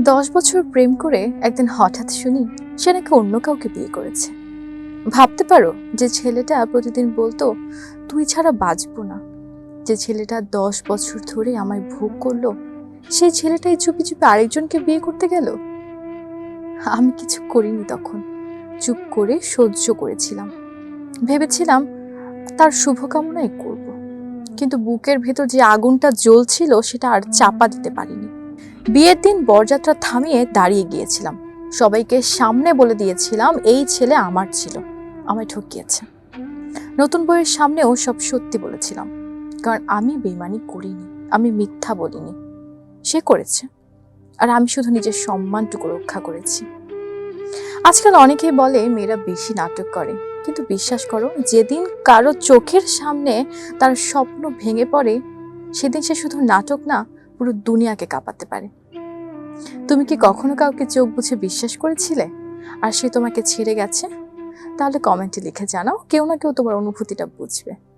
দশ বছর প্রেম করে একদিন হঠাৎ শুনি সে নাকি অন্য কাউকে বিয়ে করেছে। ভাবতে পারো, যে ছেলেটা প্রতিদিন বলতো, তুই ছাড়া বাঁচবো না। যে ছেলেটা দশ বছর ধরে আমায় ভোগ করল, সেই ছেলেটাই চুপি চুপি আরেকজনকে বিয়ে করতে গেল? আমি কিছু করিনি তখন। চুপ করে সহ্য করেছিলাম। ভেবেছিলাম, তার শুভকামনাই করব। কিন্তু বুকের ভেতর যে আগুনটা জ্বলছিল, সেটা আর চাপা দিতে পারিনি। বিয়ের দিন বরযাত্রা থামিয়ে দাঁড়িয়ে গিয়েছিলাম। সবাইকে সামনে বলে দিয়েছিলাম, এই ছেলে আমার ছিল, আমায় ঠকিয়েছে। নতুন বইয়ের সামনেও সব সত্যি বলেছিলাম, কারণ আমি বেমানি করিনি, আমি মিথ্যা বলিনি। সে করেছে, আর আমি শুধু নিজের সম্মানটুকু রক্ষা করেছি। আজকাল অনেকেই বলে, মেয়েরা বেশি নাটক করে। কিন্তু বিশ্বাস করো, যেদিন কারও চোখের সামনে তার স্বপ্ন ভেঙে পড়ে, সেদিন সে শুধু নাটক না পুরো দুনিয়াকে কাঁপাতে পারে। তুমি কি কখনো কাউকে চোখ বুঝে বিশ্বাস করেছিলে? আর সে তোমাকে ছেড়ে গেছে? তাহলে কমেন্টে লিখে জানাও। কেউ না কেউ তোমার অনুভূতিটা বুঝবে।